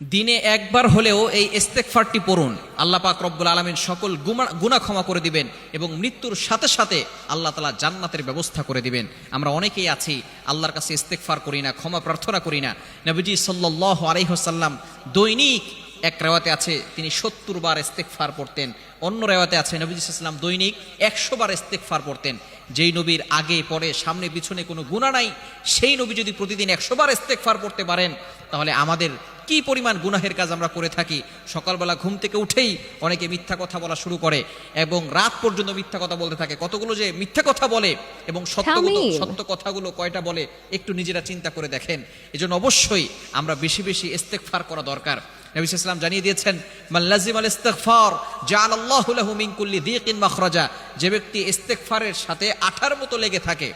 দিনে একবার হলেও এই ইস্তেকফারটি পড়ুন। আল্লাহ পাক রব্বুল আলমিন সকল গুনাহ ক্ষমা করে দিবেন এবং মৃত্যুর সাথে সাথে আল্লাহ তালা জান্নাতের ব্যবস্থা করে দিবেন। আমরা অনেকেই আছি, আল্লাহর কাছে ইস্তেকফার করি না, ক্ষমা প্রার্থনা করি না। নবীজি সাল্লাহ আলাইহসাল্লাম দৈনিক এক রেওয়াতে আছে, তিনি সত্তর বার ইস্তেকফার পড়তেন। অন্য রেওয়াতে আছে, নবীজি সাল্লাম দৈনিক একশো বার ইস্তেকফার পড়তেন। যেই নবীর আগে পরে সামনে পিছনে কোনো গুণা নাই, সেই নবী যদি প্রতিদিন একশো বার ইস্তেকফার পড়তে পারেন, তাহলে আমাদের কি পরিমাণ গুনাহের কাজ আমরা করে থাকি? সকালবেলা ঘুম থেকে উঠেই অনেকে মিথ্যা কথা বলা শুরু করে এবং রাত পর্যন্ত মিথ্যা কথা বলতে থাকে। কতগুলো যে মিথ্যা কথা বলে এবং সত্যগুলো। সত্য কথাগুলো কয়টা বলে একটু নিজেরা চিন্তা করে দেখেন। এজন্য অবশ্যই আমরা বেশি বেশি ইস্তেকফার করা দরকার। নবী ইসলাম জানিয়ে দিয়েছেন মাল্লাজিম আল ইস্তেকফার জাল আল্লাহ লাহু মিন কুল্লি দিকিন মাখরাজা। যে ব্যক্তি ইস্তেকফারের সাথে আঠার মতো লেগে থাকে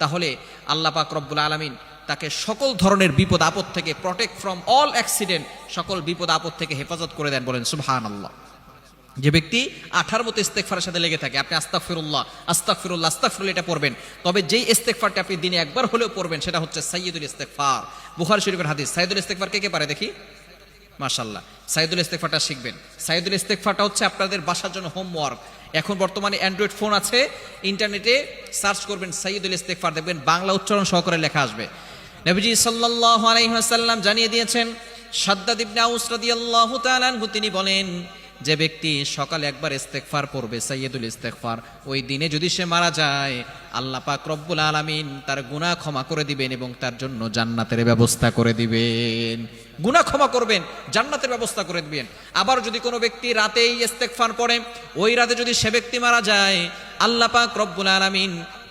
তাহলে আল্লাহ পাক রব্বুল আলামিন তাকে সকল ধরনের বিপদ আপদ থেকে প্রটেক্ট ফ্রম অল অ্যাক্সিডেন্ট সকল বিপদ আপদ থেকে হেফাজত করে দেন বলেন, সুবহানাল্লাহ। যে ব্যক্তি আঠার মতো ইস্তেকফারের সাথে লেগে থাকে, আপনি আস্তাগফিরুল্লাহ আস্তাগফিরুল্লাহ আস্তাগফিরুল্লাহ, এটা পড়বেন। তবে যেই ইস্তেকফারটা আপনি দিনে একবার হলেও পড়বেন, সেটা হচ্ছে সাইয়্যিদুল ইস্তেকফার বুখারী শরীফের হাদিস, সাইয়্যিদুল ইস্তেকফার কে কে পারে দেখি? মাশাল্লাহ সাইদুল ইস্তেকফারটা শিখবেন। সাইদুল ইস্তেকফারটা হচ্ছে আপনাদের বাসার জন্য হোমওয়ার্ক। এখন বর্তমানে অ্যান্ড্রয়েড ফোন আছে, ইন্টারনেটে সার্চ করবেন সাইদুল ইস্তেকফার দেখবেন বাংলা উচ্চারণ সহকারে লেখা আসবে। নবীজি সাল্লাল্লাহু আলাইহি ওয়াসাল্লাম জানিয়ে দিয়েছেন, সাদ্দাদ ইবনে আউস রাদিয়াল্লাহু তিনি বলেন, যে ব্যক্তি সকালে একবার ইস্তেকফার পড়বে, সাইয়্যিদুল ইস্তেকফার ওই দিনে যদি সে মারা যায়, আল্লাহ পাক রব্বুল আলামিন তার গুনাহ ক্ষমা করে দিবেন এবং তার জন্য জান্নাতের ব্যবস্থা করে দিবেন। গুনাহ ক্ষমা করবেন, জান্নাতের ব্যবস্থা করে দিবেন। আবার যদি কোনো ব্যক্তি রাতেই ইস্তেকফার পড়ে, ওই রাতে যদি সে ব্যক্তি মারা যায়, আল্লাহ পাক রব্বুল আলামিন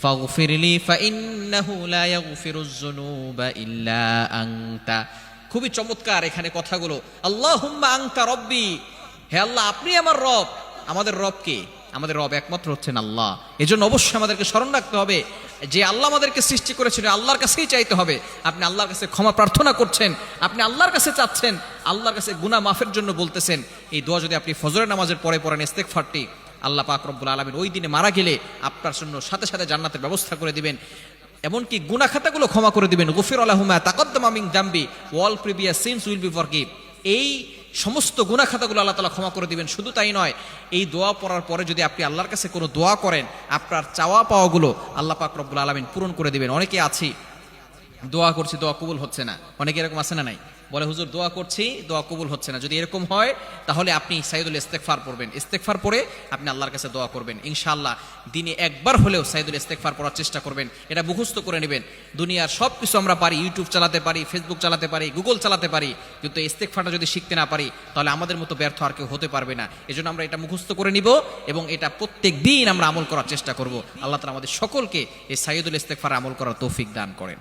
فاغفر لي فإنه لا يغفر الذنوب إلا أنت খুবই চমৎকার এখানে কথাগুলো আল্লাহুম্মা আংতা রব্বি হে আল্লাহ আপনি আমার রব আমাদের রব কে আমাদের রব একমাত্র হচ্ছেন আল্লাহ এজন্য অবশ্যই আমাদেরকে স্মরণ রাখতে হবে যে আল্লাহ আমাদেরকে সৃষ্টি করেছিল আল্লাহর কাছেই চাইতে হবে আপনি আল্লাহর কাছে ক্ষমা প্রার্থনা করছেন আপনি আল্লাহর কাছে চাচ্ছেন আল্লাহর কাছে গুনাহ মাফের জন্য বলতেছেন এই দোয়া যদি আপনি ফজরের নামাজের পরে পড়েন ইস্তেগফারটি আল্লাহ পাক রব্বুল আলামিন ওই দিনে মারা গেলে আপনার জন্য সাথে সাথে জান্নাতের ব্যবস্থা করে দিবেন। এমনকি গুনা খাতাগুলো ক্ষমা করে দিবেন। গফির আলাহুমা তাকদ্দম জাম্বি, ওয়াল previous sins will be forgive. এই সমস্ত গুনা খাতাগুলো আল্লাহ তালা ক্ষমা করে দিবেন। শুধু তাই নয়, এই দোয়া পড়ার পরে যদি আপনি আল্লাহর কাছে কোনো দোয়া করেন, আপনার চাওয়া পাওয়াগুলো আল্লাহ পাক রব্বুল আলমিন পূরণ করে দিবেন। অনেকে আছি, দোয়া করছি, দোয়া কবুল হচ্ছে না। অনেকে এরকম আছে না নাই? বলে, হুজুর, দোয়া করছি, দোয়া কবুল হচ্ছে না। যদি এরকম হয়, তাহলে আপনি সাইদুল ইস্তেকফার পড়বেন। ইস্তেকফার পড়ে আপনি আল্লাহর কাছে দোয়া করবেন। ইনশাআল্লাহ, দিনে একবার হলেও সাইদুল ইস্তেকফার পড়ার চেষ্টা করবেন। এটা মুখস্থ করে নেবেন। দুনিয়ার সব কিছু আমরা পারি ইউটিউব চালাতে পারি ফেসবুক চালাতে পারি গুগল চালাতে পারি। কিন্তু ইস্তেকফারটা যদি শিখতে না পারি, তাহলে আমাদের মতো ব্যর্থ আর কেউ হতে পারবে না। এজন্য আমরা এটা মুখস্থ করে নিব এবং এটা প্রত্যেক দিন আমরা আমল করার চেষ্টা করব। আল্লাহ তালা আমাদের সকলকে এই সাইদুল ইস্তেকফার আমল করার তৌফিক দান করেন।